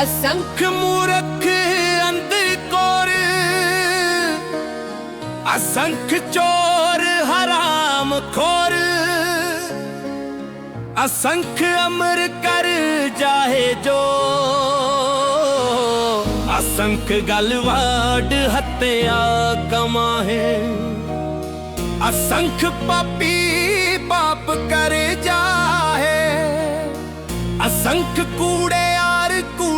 असंख्य मूरख अंत कोर, असंख्य चोर हराम खोर, असंख्य अमर कर जाहे जो, असंख्य गलवाड हत्या कमाहे, असंख्य पापी पाप करे जाहे, असंख्य कूड़े यार कूड़े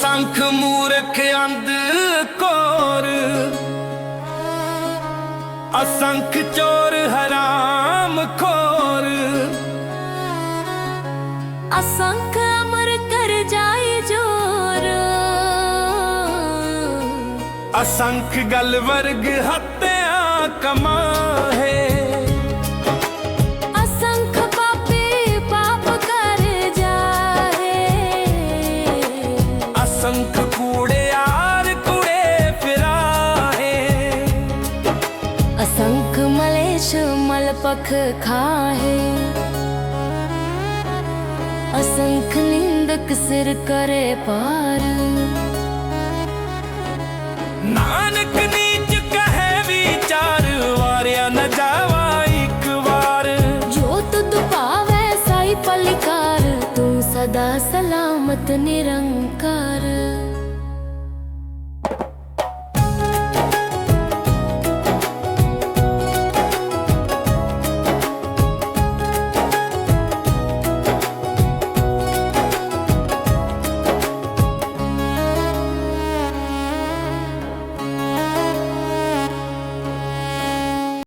ਅਸੰਖ ਮੂਰਖ ਅੰਧ ਕੋਰ। ਅਸੰਖ ਚੋਰ ਹਰਾਮ ਖੋਰ। ਅਸੰਖ ਅਮਰ ਕਰ ਜਾਏ ਜੋਰ। ਅਸੰਖ ਗਲ ਵਰਗ ਹੱਤਿਆ ਕਮਾਹੇ। ਅਸੰਖ ਮਲਪਖ ਖਾਹੇ। ਅਸੰਖ ਨਿੰਦਕ ਸਿਰ ਕਰੇ ਪਾਰ ਨਾਨਕ ਨੀਚ ਕਹੇ ਵਿਚਾਰ ਵਾਰਿਆ ਨ ਜਾਵਾ ਇੱਕ ਵਾਰ। ਜੋ ਤੁਧ ਭਾਵੈ ਸਾਈ ਪਲਿਕਾਰ ਤੂੰ ਸਦਾ ਸਲਾਮਤ ਨਿਰੰਕਾਰ।